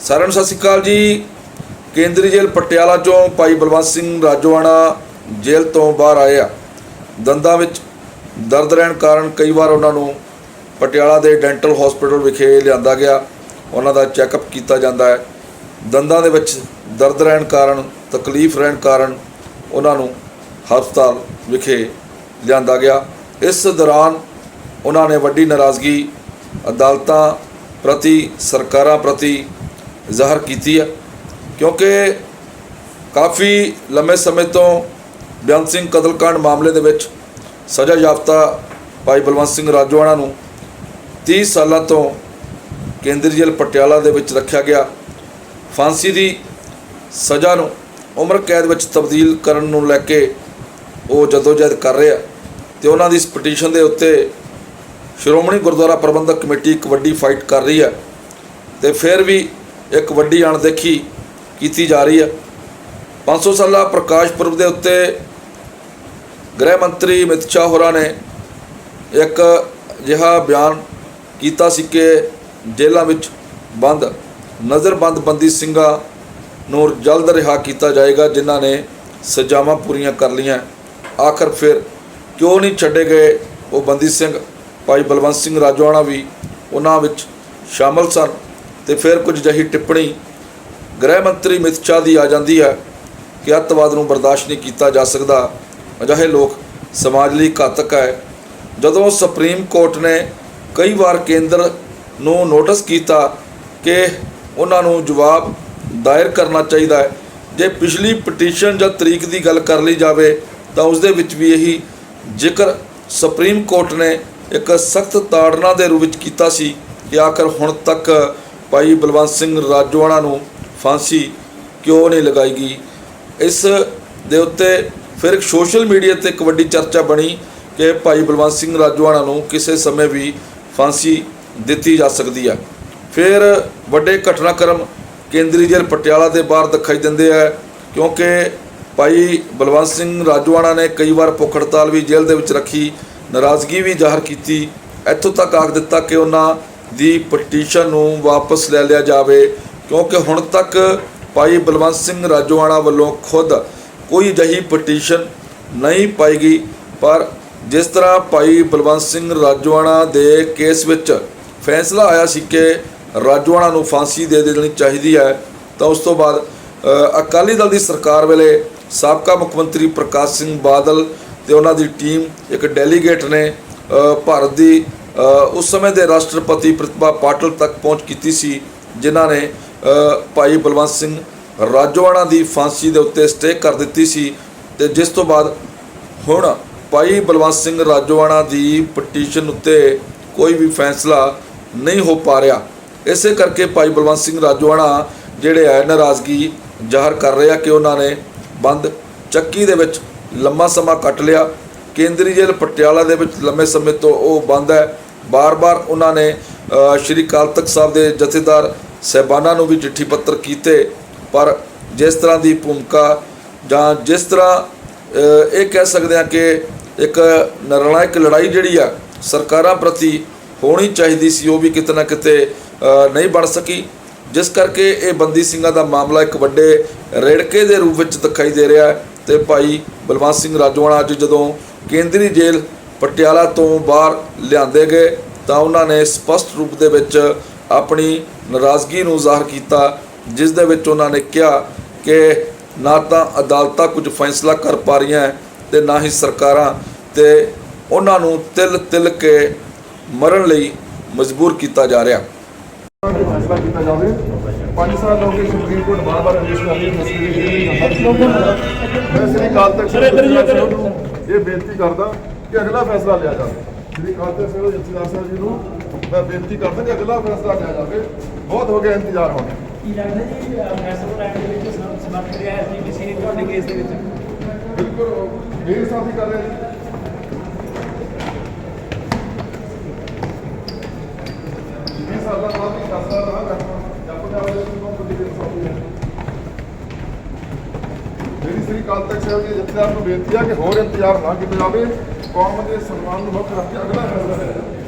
ਸਾਰਿਆਂ ਨੂੰ ਸਤਿ ਸ਼੍ਰੀ ਅਕਾਲ ਜੀ। ਕੇਂਦਰੀ ਜੇਲ੍ਹ ਪਟਿਆਲਾ ਚੋਂ ਭਾਈ ਬਲਵੰਤ ਸਿੰਘ ਰਾਜੋਆਣਾ ਜੇਲ੍ਹ ਤੋਂ ਬਾਹਰ ਆਏ ਆ। ਦੰਦਾਂ ਵਿੱਚ ਦਰਦ ਰਹਿਣ ਕਾਰਨ ਕਈ ਵਾਰ ਉਹਨਾਂ ਨੂੰ ਪਟਿਆਲਾ ਦੇ ਡੈਂਟਲ ਹਸਪੀਟਲ ਵਿਖੇ ਲਿਆਂਦਾ ਗਿਆ। ਉਹਨਾਂ ਦਾ ਚੈੱਕਅਪ ਕੀਤਾ ਜਾਂਦਾ ਹੈ। ਦੰਦਾਂ ਦੇ ਵਿੱਚ ਦਰਦ ਰਹਿਣ ਕਾਰਨ, ਤਕਲੀਫ ਰਹਿਣ ਕਾਰਨ ਉਹਨਾਂ ਨੂੰ ਹਸਪਤਾਲ ਵਿਖੇ ਲਿਆਂਦਾ ਗਿਆ। ਇਸ ਦੌਰਾਨ ਉਹਨਾਂ ਨੇ ਵੱਡੀ ਨਾਰਾਜ਼ਗੀ ਅਦਾਲਤਾਂ ਪ੍ਰਤੀ, ਸਰਕਾਰਾਂ ਪ੍ਰਤੀ ਜ਼ਾਹਰ ਕੀਤੀ ਹੈ ਕਿਉਂਕਿ ਕਾਫੀ ਲੰਮੇ ਸਮੇਂ ਤੋਂ ਬੇਅੰਤ ਸਿੰਘ ਕਤਲकांड ਮਾਮਲੇ ਦੇ ਵਿੱਚ ਸਜ਼ਾ ਯਾਫਤਾ ਭਾਈ ਬਲਵੰਤ ਸਿੰਘ ਰਾਜੋਆਣਾ ਨੂੰ 30 ਸਾਲਾਂ ਤੋਂ ਕੇਂਦਰੀ ਜੇਲ੍ਹ ਪਟਿਆਲਾ ਦੇ ਵਿੱਚ ਰੱਖਿਆ ਗਿਆ। ਫਾਂਸੀ ਦੀ ਸਜ਼ਾ ਨੂੰ ਉਮਰ ਕੈਦ ਵਿੱਚ ਤਬਦੀਲ ਕਰਨ ਨੂੰ ਲੈ ਕੇ ਉਹ ਜਦੋਜਹਿਦ ਕਰ ਰਿਹਾ। ਆ ਤੇ ਉਹਨਾਂ ਦੀ ਇਸ ਪਟੀਸ਼ਨ ਦੇ ਉੱਤੇ ਸ਼੍ਰੋਮਣੀ ਗੁਰਦੁਆਰਾ ਪ੍ਰਬੰਧਕ ਕਮੇਟੀ ਇੱਕ ਵੱਡੀ ਫਾਈਟ ਕਰ ਰਹੀ ਹੈ। ਤੇ ਫਿਰ ਵੀ ਇੱਕ ਵੱਡੀ ਅਣਦੇਖੀ ਕੀਤੀ ਜਾ ਰਹੀ ਹੈ। 500 ਸਾਲਾ ਪ੍ਰਕਾਸ਼ ਪੁਰਬ ਦੇ ਉੱਤੇ ਗ੍ਰਹਿ ਮੰਤਰੀ ਅਮਿਤ ਸ਼ਾਹ ਹੋਰਾਂ ਨੇ ਇੱਕ ਅਜਿਹਾ ਬਿਆਨ ਕੀਤਾ ਸੀ ਕਿ ਜੇਲ੍ਹਾਂ ਵਿੱਚ ਬੰਦ, ਨਜ਼ਰਬੰਦ ਬੰਦੀ ਸਿੰਘਾਂ ਨੂੰ ਜਲਦ ਰਿਹਾ ਕੀਤਾ ਜਾਏਗਾ, ਜਿਨ੍ਹਾਂ ਨੇ ਸਜ਼ਾਵਾਂ ਪੂਰੀਆਂ ਕਰ ਲਈਆਂ। ਆਖਰ ਫਿਰ ਕਿਉਂ ਨਹੀਂ ਛੱਡੇ ਗਏ ਉਹ ਬੰਦੀ ਸਿੰਘ? ਭਾਈ ਬਲਵੰਤ ਸਿੰਘ ਰਾਜਵਾਣਾ ਵੀ ਉਹਨਾਂ ਵਿੱਚ ਸ਼ਾਮਲ ਸਨ। ਤੇ ਫਿਰ ਕੁਝ ਜਹੀ ਟਿੱਪਣੀ ਗ੍ਰਹਿ ਮੰਤਰੀ ਅਮਿਤ ਸ਼ਾਹ ਦੀ ਆ ਜਾਂਦੀ ਹੈ ਕਿ ਅੱਤਵਾਦ ਨੂੰ ਬਰਦਾਸ਼ਤ ਨਹੀਂ ਕੀਤਾ ਜਾ ਸਕਦਾ। ਅਜਿਹੇ ਲੋਕ ਸਮਾਜ ਲਈ ਘਾਤਕ ਹੈ। ਜਦੋਂ ਸੁਪਰੀਮ ਕੋਰਟ ਨੇ ਕਈ ਵਾਰ ਕੇਂਦਰ ਨੂੰ ਨੋਟਿਸ ਕੀਤਾ ਕਿ ਉਹਨਾਂ ਨੂੰ ਜਵਾਬ ਦਾਇਰ ਕਰਨਾ ਚਾਹੀਦਾ ਹੈ, ਜੇ ਪਿਛਲੀ ਪਟੀਸ਼ਨ ਜਾਂ ਤਰੀਕ ਦੀ ਗੱਲ ਕਰ ਲਈ ਜਾਵੇ, ਤਾਂ ਉਸ ਦੇ ਵਿੱਚ ਵੀ ਇਹੀ ਜ਼ਿਕਰ ਸੁਪਰੀਮ ਕੋਰਟ ਨੇ ਇੱਕ ਸਖਤ ਤਾੜਨਾ ਦੇ ਰੂਪ ਵਿੱਚ ਕੀਤਾ ਸੀ ਕਿ ਆਖਰ ਹੁਣ ਤੱਕ ਭਾਈ ਬਲਵੰਤ ਸਿੰਘ ਰਾਜੋਆਣਾ ਨੂੰ ਫਾਂਸੀ ਕਿਉਂ ਨਹੀਂ ਲਗਾਈ ਗਈ? ਇਸ ਦੇ ਉੱਤੇ ਫਿਰ ਸੋਸ਼ਲ ਮੀਡੀਆ ਤੇ ਇੱਕ ਵੱਡੀ ਚਰਚਾ ਬਣੀ ਕਿ ਭਾਈ ਬਲਵੰਤ ਸਿੰਘ ਰਾਜੋਆਣਾ ਨੂੰ ਕਿਸੇ ਸਮੇਂ ਵੀ ਫਾਂਸੀ ਦਿੱਤੀ ਜਾ ਸਕਦੀ ਹੈ ਫਿਰ ਵੱਡੇ ਘਟਨਾਕ੍ਰਮ ਕੇਂਦਰੀ ਜੇਲ੍ਹ ਪਟਿਆਲਾ ਦੇ ਬਾਹਰ ਦਿਖਾਈ ਦਿੰਦੇ ਆ, ਕਿਉਂਕਿ ਭਾਈ ਬਲਵੰਤ ਸਿੰਘ ਰਾਜੋਆਣਾ ਨੇ ਕਈ ਵਾਰ ਭੁੱਖ ਹੜਤਾਲ ਵੀ ਜੇਲ੍ਹ ਦੇ ਵਿੱਚ ਰੱਖੀ, ਨਾਰਾਜ਼ਗੀ ਵੀ ਜ਼ਾਹਰ ਕੀਤੀ। ਇੱਥੋਂ ਤੱਕ ਆਖ ਦਿੱਤਾ ਕਿ ਉਹਨਾਂ ਦੀ ਪਟੀਸ਼ਨ ਨੂੰ ਵਾਪਸ ਲੈ ਲਿਆ ਜਾਵੇ, ਕਿਉਂਕਿ ਹੁਣ ਤੱਕ ਭਾਈ ਬਲਵੰਤ ਸਿੰਘ ਰਾਜੋਆਣਾ ਵੱਲੋਂ ਖੁਦ ਕੋਈ ਅਜਿਹੀ ਪਟੀਸ਼ਨ ਨਹੀਂ ਪਾਈ ਗਈ। ਪਰ ਜਿਸ ਤਰ੍ਹਾਂ ਭਾਈ ਬਲਵੰਤ ਸਿੰਘ ਰਾਜੋਆਣਾ ਦੇ ਕੇਸ ਵਿੱਚ ਫੈਸਲਾ ਆਇਆ ਸੀ ਕਿ ਰਾਜੋਆਣਾ ਨੂੰ ਫਾਂਸੀ ਦੇ ਦੇਣੀ ਚਾਹੀਦੀ ਹੈ, ਤਾਂ ਉਸ ਤੋਂ ਬਾਅਦ ਅਕਾਲੀ ਦਲ ਦੀ ਸਰਕਾਰ ਵੇਲੇ ਸਾਬਕਾ ਮੁੱਖ ਮੰਤਰੀ ਪ੍ਰਕਾਸ਼ ਸਿੰਘ ਬਾਦਲ ਤੇ ਉਹਨਾਂ ਦੀ ਟੀਮ ਇੱਕ ਡੈਲੀਗੇਟ ਨੇ ਭਾਰਤ ਦੀ ਉਸ ਸਮੇਂ ਦੇ ਰਾਸ਼ਟਰਪਤੀ ਪ੍ਰਤਿਭਾ ਪਾਟਲ ਤੱਕ ਪਹੁੰਚ ਕੀਤੀ ਸੀ, ਜਿਨ੍ਹਾਂ ਨੇ ਭਾਈ ਬਲਵੰਤ ਸਿੰਘ ਰਾਜੋਆਣਾ ਦੀ ਫਾਂਸੀ ਦੇ ਉੱਤੇ ਸਟੇ ਕਰ ਦਿੱਤੀ ਸੀ ਤੇ ਜਿਸ ਤੋਂ ਬਾਅਦ ਹੁਣ ਭਾਈ ਬਲਵੰਤ ਸਿੰਘ ਰਾਜੋਆਣਾ ਦੀ ਪਟੀਸ਼ਨ ਉੱਤੇ ਕੋਈ ਵੀ ਫੈਸਲਾ ਨਹੀਂ ਹੋ ਪਾ ਰਿਹਾ। ਇਸੇ ਕਰਕੇ ਭਾਈ ਬਲਵੰਤ ਸਿੰਘ ਰਾਜੋਆਣਾ ਜਿਹੜੇ ਹੈ, ਨਾਰਾਜ਼ਗੀ ਜ਼ਾਹਰ ਕਰ ਰਿਹਾ ਕਿ ਉਹਨਾਂ ਨੇ ਬੰਦ ਚੱਕੀ ਦੇ ਵਿੱਚ ਲੰਮਾ ਸਮਾਂ ਕੱਟ ਲਿਆ। ਕੇਂਦਰੀ ਜੇਲ੍ਹ ਪਟਿਆਲਾ ਦੇ ਵਿੱਚ ਲੰਮੇ ਸਮੇਂ ਤੋਂ ਉਹ ਬੰਦ ਹੈ। ਬਾਰ-ਬਾਰ ਉਹਨਾਂ ਨੇ ਸ਼੍ਰੀ ਅਕਾਲ ਤਖਤ ਸਾਹਿਬ ਦੇ ਜਥੇਦਾਰ ਸਹਿਬਾਨਾਂ ਨੂੰ ਵੀ ਚਿੱਠੀ ਪੱਤਰ ਕੀਤੇ। ਪਰ ਜਿਸ ਤਰ੍ਹਾਂ ਦੀ ਭੂਮਿਕਾ ਜਾਂ ਜਿਸ ਤਰ੍ਹਾਂ ਇਹ ਕਹਿ ਸਕਦੇ ਹਾਂ ਕਿ ਇੱਕ ਨਿਰਣਾਇਕ ਲੜਾਈ ਜਿਹੜੀ ਆ, ਸਰਕਾਰਾਂ ਪ੍ਰਤੀ ਹੋਣੀ ਚਾਹੀਦੀ ਸੀ, ਉਹ ਵੀ ਕਿਤੇ ਨਾ ਕਿਤੇ ਨਹੀਂ ਬਣ ਸਕੀ। ਜਿਸ ਕਰਕੇ ਇਹ ਬੰਦੀ ਸਿੰਘਾਂ ਦਾ ਮਾਮਲਾ ਇੱਕ ਵੱਡੇ ਰੇੜਕੇ ਦੇ ਰੂਪ ਵਿੱਚ ਦਿਖਾਈ ਦੇ ਰਿਹਾ ਹੈ। ਤੇ ਭਾਈ ਬਲਵੰਤ ਸਿੰਘ ਰਾਜੋਆਣਾ ਅੱਜ ਜਦੋਂ ਕੇਂਦਰੀ ਜੇਲ੍ਹ ਪਟਿਆਲਾ ਤੋਂ ਬਾਹਰ ਲਿਆਂਦੇ ਗਏ ਤਾਂ ਉਹਨਾਂ ਨੇ ਸਪਸ਼ਟ ਰੂਪ ਦੇ ਵਿੱਚ ਆਪਣੀ ਨਾਰਾਜ਼ਗੀ ਨੂੰ ਜ਼ਾਹਰ ਕੀਤਾ, ਜਿਸ ਦੇ ਵਿੱਚ ਉਹਨਾਂ ਨੇ ਕਿਹਾ ਕਿ ਨਾ ਤਾਂ ਅਦਾਲਤਾਂ ਕੁਝ ਫੈਸਲਾ ਕਰ ਪਾ ਰਹੀਆਂ ਹੈ ਤੇ ਨਾ ਹੀ ਸਰਕਾਰਾਂ ਤੇ ਉਹਨਾਂ ਨੂੰ ਤਿਲ ਤਿਲ ਕੇ ਮਰਨ ਲਈ ਮਜਬੂਰ ਕੀਤਾ ਜਾ ਰਿਹਾ। ਫੈਸਲਾ ਕੀਤਾ ਜਾਵੇ 5 ਸਾਲ ਹੋ ਗਏ ਸੁਪਰੀਮ ਕੋਰਟ ਬਾਰ-ਬਾਰ ਆਦੇਸ਼ ਕਰ ਰਹੀ ਹੈ ਮਸਲੇ ਦੀ ਜਿਹੜੀ ਮੈਂ ਸ੍ਰੀ ਅਕਾਲ ਤਖਤ ਇਹ ਬੇਨਤੀ ਕਰਦਾ ਕਿ ਅਗਲਾ ਫੈਸਲਾ ਲਿਆ ਜਾਵੇ ਸ੍ਰੀ ਅਕਾਲ ਤਖਤ ਸਾਹਿਬ ਜਥੇਦਾਰ ਸਾਹਿਬ ਜੀ ਨੂੰ ਮੈਂ ਬੇਨਤੀ ਕਰਦਾ ਕਿ ਅਗਲਾ ਫੈਸਲਾ ਲਿਆ ਜਾਵੇ ਬਹੁਤ ਹੋ ਗਿਆ ਇੰਤਜ਼ਾਰ ਹੁਣ ਕੀ ਲੱਗਦਾ ਜੀ ਫੈਸਲਾ ਲੈਣ ਦੇ ਵਿੱਚ ਸਮ- ਸਮਰਥ ਰਿਹਾ ਹੈ ਕਿਸੇ ਤੁਹਾਡੇ ਕੇਸ ਦੇ ਵਿੱਚ ਬਿਲਕੁਲ ਮੇਰੇ ਸਾਥੀ ਕਰ ਰਹੇ ਜੀ ਵੀਹ ਸਾਲਾਂ ਬਾਅਦ ਵੀ ਦਸ ਸਾਲ ਰਹਾ ਕਰਨਾ ਜਪ ਜਾਵੇ ਤੋਂ ਬਹੁਤ ਵੱਡੀ ਬੇਇੱਜ਼ਤੀ ਹੈ ਮੇਰੀ ਸ੍ਰੀ ਅਕਾਲ ਤਖਤ ਸਾਹਿਬ ਜੀ ਜਥੇਦਾਰ ਨੂੰ ਬੇਨਤੀ ਹੈ ਕਿ ਹੋਰ ਇੰਤਜ਼ਾਰ ਨਾ ਕੀਤਾ ਜਾਵੇ ਕੌਮ ਦੇ ਸਨਮਾਨ ਨੂੰ ਮੁੱਖ ਰੱਖ ਕੇ ਅਗਲਾ ਫੈਸਲਾ ਲਿਆ ਜਾਵੇ